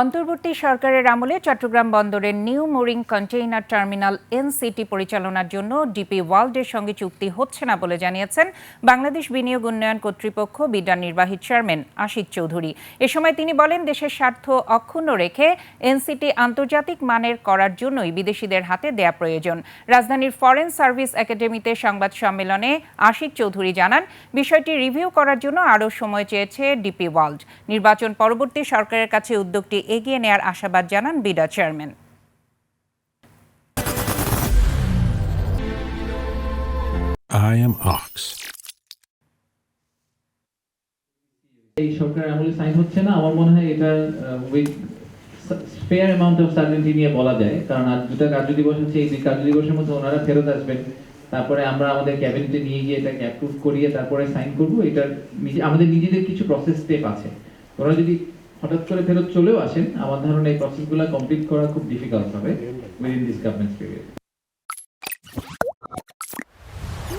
অন্তর্বর্তী সরকারের আমলে চট্টগ্রাম বন্দরের new mooring container terminal NCT পরিচালনার জন্য ডিপি ওয়ার্ল্ডের সঙ্গে চুক্তি হচ্ছে না বলে জানিয়েছেন বাংলাদেশ বিনিয়োগ উন্নয়ন কর্তৃপক্ষ বিডার নির্বাহী চেয়ারম্যান আশিক চৌধুরী। এ সময় তিনি বলেন, দেশের স্বার্থ অক্ষুণ্ণ রেখে এনসিটি আন্তর্জাতিক মানের করার জন্যই বিদেশিদের হাতে দেয়া প্রয়োজন। রাজধানীর ফরেন সার্ভিস একাডেমিতে সংবাদ সম্মেলনে আশিক চৌধুরী জানান, বিষয়টি রিভিউ করার জন্য আরও সময় চেয়েছে ডিপি ওয়ার্ল্ড। নির্বাচন পরবর্তী সরকারের কাছে উদ্যোগটি এগিয়ে নেয়ার আশাবাদ জানান BIDA chairman. I am Ox. এই সরকার আমলে সাইন হচ্ছে না আমার মনে হয় এটা with fair amount of certainty নিয়ে বলা যায়। কারণ আজ দুটা কার্য দিবস হচ্ছে এই দুই কার্য দিবসের মধ্যে ওনারা ফেরত আসবেন। তারপরে আমরা আমাদের ক্যাবিনেটে নিয়ে গিয়ে এটাকে অ্যাপ্রুভ করিয়ে তারপরে সাইন করব। এটার নিজে আমাদের নিজেদের কিছু প্রসেস স্টেপ আছে। ওরা যদি হঠাৎ করে ফেরত চলেও আসেন। আমার ধারণা এই প্রসেসগুলো কমপ্লিট করা খুব ডিফিকাল্ট হবে উইদিন দিস গভর্নমেন্ট পিরিয়ড